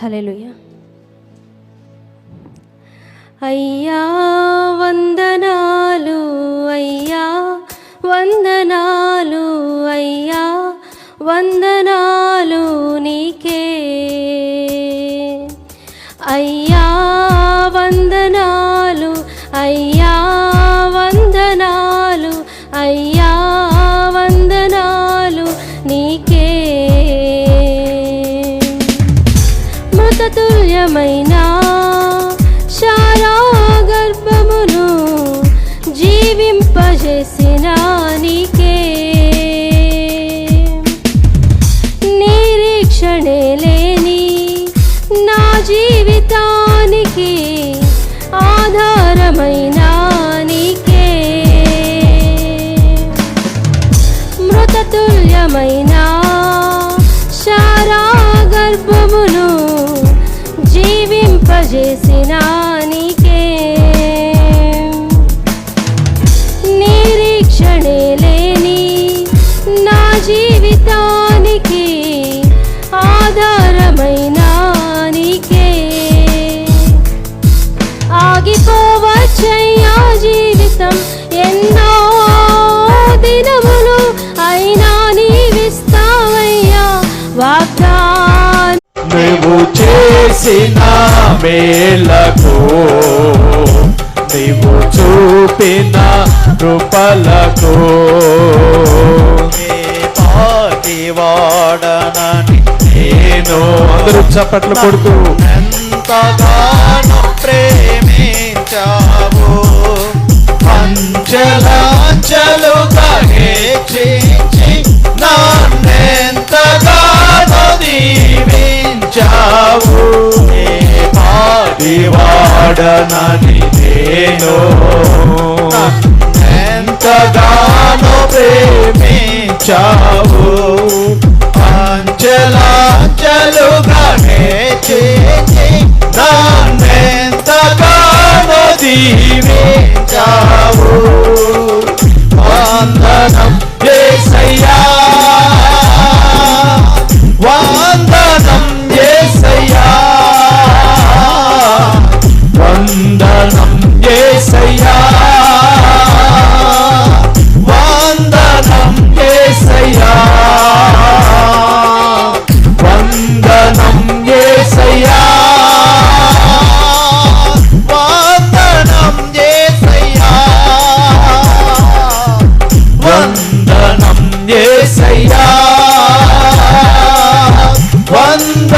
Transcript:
Hallelujah అయ్యా వందనాలు అయ్యా వందనాలు అయ్యా వందనాలు నీకే. అయ్యా వందన మృతతుల్యమైన శారా గర్భమును జీవింపజేసిన నీకే. నిరీక్షణే లేని నా జీవితానికి ఆధారమైన నీకే. మృతతుల్యమైన శారా చేసిన నీకే. నిరీక్షణే లేని నా జీవితానికి చేసిన మేలకు నీవు చూపిన కృపలకు పాటి వాడనని నేను అందరూ చప్పట్లు కొడుతూ. ఎంతగానో ప్రేమించావు. అంచలాంచలుగా పాటి వాడనని నేను. ఎంతగానో ప్రేమించావు. ne saiya